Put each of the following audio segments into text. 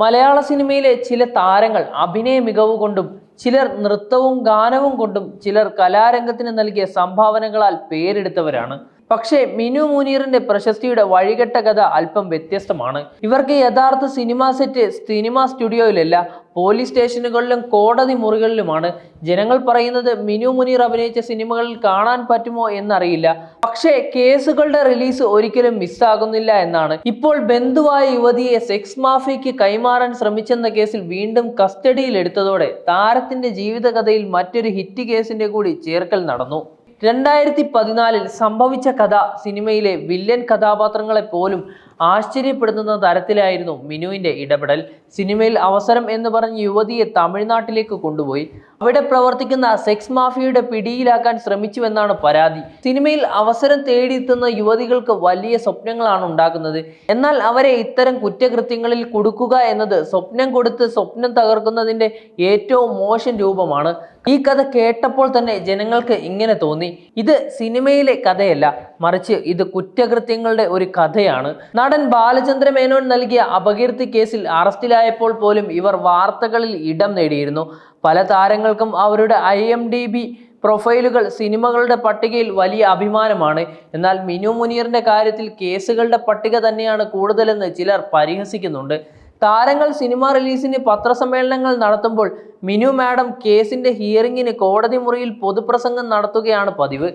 മലയാള സിനിമയിലെ ചില താരങ്ങൾ അഭിനയ മികവ് കൊണ്ടും ചിലർ നൃത്തവും ഗാനവും കൊണ്ടും ചിലർ കലാരംഗത്തിന് നൽകിയ സംഭാവനകളാൽ പേരെടുത്തവരാണ്. പക്ഷേ മിനു മുനീറിന്റെ പ്രശസ്തിയുടെ വഴികെട്ട കഥ അല്പം വ്യത്യസ്തമാണ്. ഇവർക്ക് യഥാർത്ഥ സിനിമാ സെറ്റ് സിനിമാ സ്റ്റുഡിയോയിലല്ല പോലീസ് സ്റ്റേഷനുകളിലും കോടതി മുറികളിലുമാണ്. ജനങ്ങൾ പറയുന്നത് മിനു മുനീർ അഭിനയിച്ച സിനിമകളിൽ കാണാൻ പറ്റുമോ എന്നറിയില്ല. പക്ഷേ കേസുകളുടെ റിലീസ് ഒരിക്കലും മിസ്സാകുന്നില്ല എന്നാണ്. ഇപ്പോൾ ബന്ധുവായ യുവതിയെ സെക്സ് മാഫിയയ്ക്ക് കൈമാറാൻ ശ്രമിച്ചെന്ന കേസിൽ വീണ്ടും കസ്റ്റഡിയിൽ എടുത്തതോടെ താരത്തിന്റെ ജീവിതകഥയിൽ മറ്റൊരു ഹിറ്റ് കേസിന്റെ കൂടി ചേർക്കൽ നടന്നു. രണ്ടായിരത്തി പതിനാലിൽ സംഭവിച്ച കഥ സിനിമയിലെ വില്ലൻ കഥാപാത്രങ്ങളെ പോലും ആശ്ചര്യപ്പെടുത്തുന്ന തരത്തിലായിരുന്നു മിനുവിന്റെ ഇടപെടൽ. സിനിമയിൽ അവസരം എന്ന് പറഞ്ഞ് യുവതിയെ തമിഴ്നാട്ടിലേക്ക് കൊണ്ടുപോയി. അവിടെ പ്രവർത്തിക്കുന്ന സെക്സ് മാഫിയയുടെ പിടിയിലാക്കാൻ ശ്രമിച്ചുവെന്നാണ് പരാതി. സിനിമയിൽ അവസരം തേടിയെത്തുന്ന യുവതികൾക്ക് വലിയ സ്വപ്നങ്ങളാണ് ഉണ്ടാക്കുന്നത് എന്നാൽ അവരെ ഇത്തരം കുറ്റകൃത്യങ്ങളിൽ കൊടുക്കുക എന്നത് സ്വപ്നം കൊടുത്ത് സ്വപ്നം തകർക്കുന്നതിന്റെ ഏറ്റവും മോശം രൂപമാണ്. ഈ കഥ കേട്ടപ്പോൾ തന്നെ ജനങ്ങൾക്ക് ഇങ്ങനെ തോന്നി. ഇത് സിനിമയിലെ കഥയല്ല മറിച്ച് ഇത് കുറ്റകൃത്യങ്ങളുടെ ഒരു കഥയാണ്. നടൻ ബാലചന്ദ്ര മേനോൻ നൽകിയ അപകീർത്തി കേസിൽ അറസ്റ്റിലായപ്പോൾ പോലും ഇവർ വാർത്തകളിൽ ഇടം നേടിയിരുന്നു. പല താരങ്ങൾക്കും അവരുടെ ഐ എം ഡി ബി പ്രൊഫൈലുകൾ സിനിമകളുടെ പട്ടികയിൽ വലിയ അഭിമാനമാണ്. എന്നാൽ മിനു മുനീറിന്റെ കാര്യത്തിൽ കേസുകളുടെ പട്ടിക തന്നെയാണ് കൂടുതലെന്ന് ചിലർ പരിഹസിക്കുന്നുണ്ട്. താരങ്ങൾ സിനിമ റിലീസിന് പത്രസമ്മേളനങ്ങൾ നടത്തുമ്പോൾ മിനു മാഡം കേസിന്റെ ഹിയറിംഗിന് കോടതി മുറിയിൽ പൊതുപ്രസംഗം നടത്തുകയാണ് പതിവ്.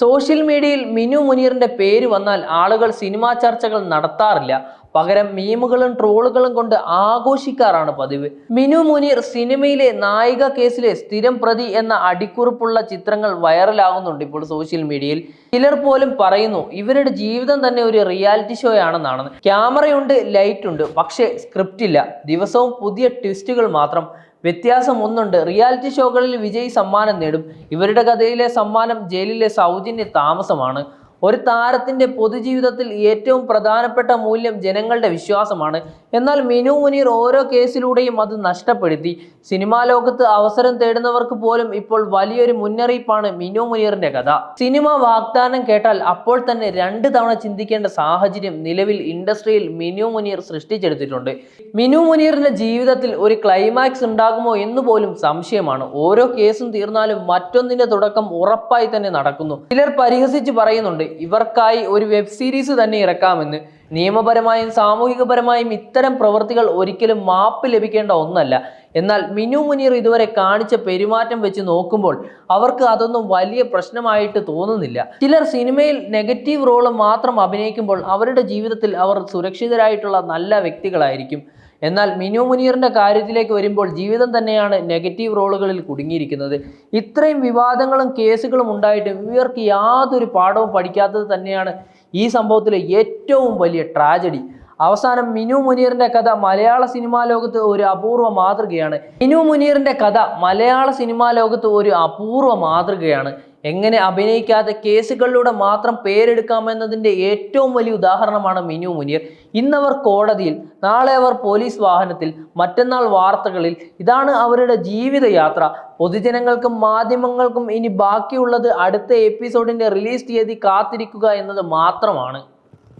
സോഷ്യൽ മീഡിയയിൽ മിനു മുനീറിന്റെ പേര് വന്നാൽ ആളുകൾ സിനിമാ ചർച്ചകൾ നടത്താറില്ല. പകരം മീമുകളും ട്രോളുകളും കൊണ്ട് ആഘോഷിക്കാറാണ് പതിവ്. മിനു മുനീർ സിനിമയിലെ നായിക കേസിലെ സ്ഥിരം പ്രതി എന്ന അടിക്കുറിപ്പുള്ള ചിത്രങ്ങൾ വൈറലാകുന്നുണ്ട് ഇപ്പോൾ സോഷ്യൽ മീഡിയയിൽ. ചിലർ പോലും പറയുന്നു ഇവരുടെ ജീവിതം തന്നെ ഒരു റിയാലിറ്റി ഷോ ആണെന്നാണ് ക്യാമറയുണ്ട് ലൈറ്റ് ഉണ്ട് പക്ഷേ സ്ക്രിപ്റ്റ് ഇല്ല ദിവസവും പുതിയ ട്വിസ്റ്റുകൾ മാത്രം വ്യത്യാസം ഒന്നുണ്ട് റിയാലിറ്റി ഷോകളിൽ വിജയ് സമ്മാനം നേടും. ഇവരുടെ കഥയിലെ സമ്മാനം ജയിലിലെ സൗജന്യ താമസമാണ്. ഒരു താരത്തിന്റെ പൊതുജീവിതത്തിൽ ഏറ്റവും പ്രധാനപ്പെട്ട മൂല്യം ജനങ്ങളുടെ വിശ്വാസമാണ്. എന്നാൽ മിനു മുനീർ ഓരോ കേസിലൂടെയും അത് നഷ്ടപ്പെടുത്തി. സിനിമാ ലോകത്ത് അവസരം തേടുന്നവർക്ക് പോലും ഇപ്പോൾ വലിയൊരു മുന്നറിയിപ്പാണ് മിനു മുനീറിന്റെ കഥ. സിനിമ വാഗ്ദാനം കേട്ടാൽ അപ്പോൾ തന്നെ രണ്ട് തവണ ചിന്തിക്കേണ്ട സാഹചര്യം നിലവിൽ ഇൻഡസ്ട്രിയിൽ മിനു മുനീർ സൃഷ്ടിച്ചെടുത്തിട്ടുണ്ട്. മിനു മുനീറിന്റെ ജീവിതത്തിൽ ഒരു ക്ലൈമാക്സ് ഉണ്ടാകുമോ എന്ന് പോലും സംശയമാണ്. ഓരോ കേസും തീർന്നാലും മറ്റൊന്നിന്റെ തുടക്കം ഉറപ്പായി തന്നെ നടക്കുന്നു. ചിലർ പരിഹസിച്ച് പറയുന്നുണ്ട് ഇവർക്കായി ഒരു വെബ് സീരീസ് തന്നെ ഇറക്കാമെന്ന് നിയമപരമായും സാമൂഹികപരമായും ഇത്തരം പ്രവൃത്തികൾ ഒരിക്കലും മാപ്പ് ലഭിക്കേണ്ട ഒന്നല്ല. എന്നാൽ മിനു മുനീർ ഇതുവരെ കാണിച്ച പെരുമാറ്റം വെച്ച് നോക്കുമ്പോൾ അവർക്ക് അതൊന്നും വലിയ പ്രശ്നമായിട്ട് തോന്നുന്നില്ല. ചിലർ സിനിമയിൽ നെഗറ്റീവ് റോൾ മാത്രം അഭിനയിക്കുമ്പോൾ അവരുടെ ജീവിതത്തിൽ അവർ സുരക്ഷിതരായിട്ടുള്ള നല്ല വ്യക്തികളായിരിക്കും. എന്നാൽ മിനു മുനീറിന്റെ കാര്യത്തിലേക്ക് വരുമ്പോൾ ജീവിതം തന്നെയാണ് നെഗറ്റീവ് റോളുകളിൽ കുടുങ്ങിയിരിക്കുന്നത്. ഇത്രയും വിവാദങ്ങളും കേസുകളും ഉണ്ടായിട്ടും ഇവർക്ക് യാതൊരു പാഠവും പഠിക്കാത്തത് തന്നെയാണ് ഈ സംഭവത്തിലെ ഏറ്റവും വലിയ ട്രാജഡി. അവസാനം മിനു മുനീറിന്റെ കഥ മലയാള സിനിമാ ലോകത്ത് ഒരു അപൂർവ മാതൃകയാണ്. മിനു മുനീറിന്റെ കഥ മലയാള സിനിമാ ലോകത്ത് ഒരു അപൂർവ മാതൃകയാണ്. എങ്ങനെ അഭിനയിക്കാതെ കേസുകളിലൂടെ മാത്രം പേരെടുക്കാമെന്നതിന്റെ ഏറ്റവും വലിയ ഉദാഹരണമാണ് മിനു മുനിയർ ഇന്നവർ കോടതിയിൽ നാളെ അവർ പോലീസ് വാഹനത്തിൽ മറ്റന്നാൾ വാർത്തകളിൽ. ഇതാണ് അവരുടെ ജീവിതയാത്ര. പൊതുജനങ്ങൾക്കും മാധ്യമങ്ങൾക്കും ഇനി ബാക്കിയുള്ളത് അടുത്ത എപ്പിസോഡിന്റെ റിലീസ് തീയതി കാത്തിരിക്കുക എന്നത് മാത്രമാണ്.